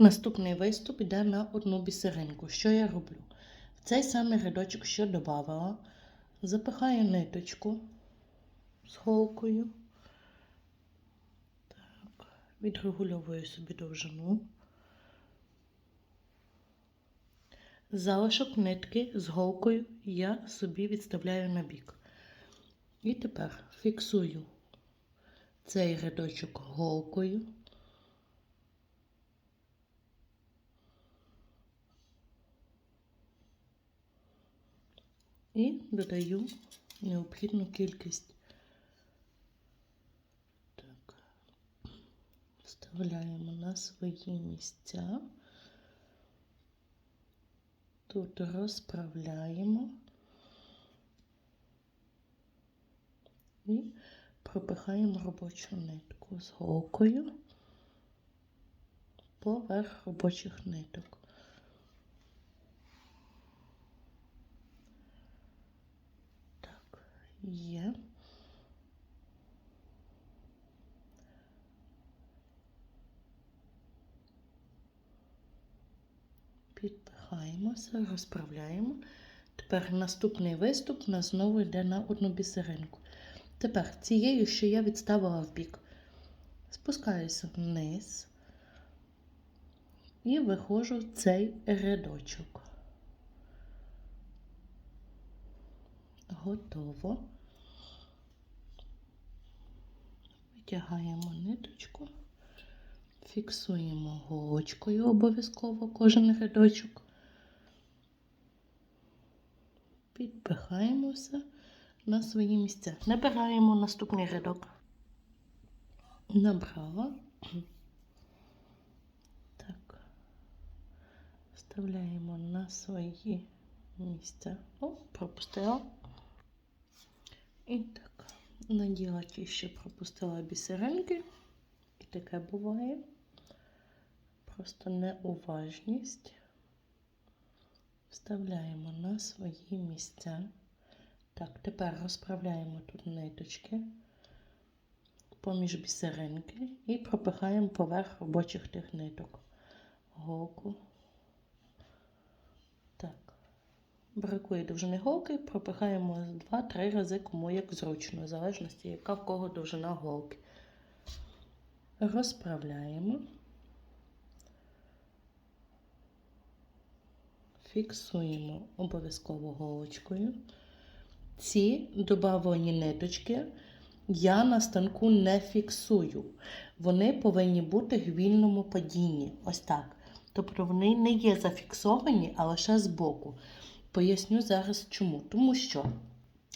Наступний виступ йде на одну бісеринку. Що я роблю? В цей самий рядочок, що додавала, запихаю ниточку з голкою. Так, відрегульовую собі довжину. Залишок нитки з голкою я собі відставляю на бік. І тепер фіксую цей рядочок голкою. І додаю необхідну кількість. Так, вставляємо на свої місця. Тут розправляємо і пропихаємо робочу нитку з голкою поверх робочих ниток. Є. Підпихаємося, розправляємо. Тепер наступний виступ нас знову йде на одну бісеринку. Тепер цією, що я відставила в бік, спускаюся вниз і виходжу в цей рядочок. Готово. Витягаємо ниточку, фіксуємо голочкою обов'язково кожен рядочок. Підпихаємо все на свої місця. Набираємо наступний рядок. Набрала. Так. Вставляємо на свої місця. О, пропустила. І так, наділа ті, що пропустила бісеринки. І таке буває. Просто неуважність. Вставляємо на свої місця. Так, тепер розправляємо тут ниточки поміж бісеринки і пропихаємо поверх робочих тих ниток. Голку. Так. Бракує довжини голки, пропихаємо 2-3 рази, кому як зручно, в залежності, яка в кого довжина голки. Розправляємо. Фіксуємо обов'язково голочкою. Ці додавані ниточки я на станку не фіксую. Вони повинні бути в вільному падінні. Ось так. Тобто вони не є зафіксовані, а лише збоку. Поясню зараз чому. Тому що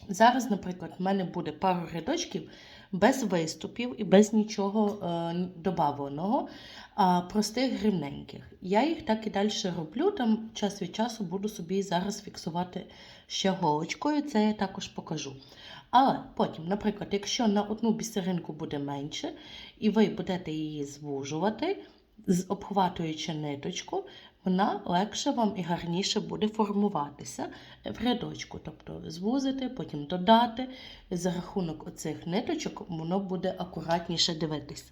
зараз, наприклад, в мене буде пару рядочків без виступів і без нічого е, додаваного, а простих рівненьких. Я їх так і далі роблю, там час від часу буду собі зараз фіксувати ще голочкою, це я також покажу. Але потім, наприклад, якщо на одну бісеринку буде менше, і ви будете її звужувати, обхватуючи ниточку, вона легше вам і гарніше буде формуватися в рядочку. Тобто звузити, потім додати. За рахунок оцих ниточок воно буде акуратніше дивитися.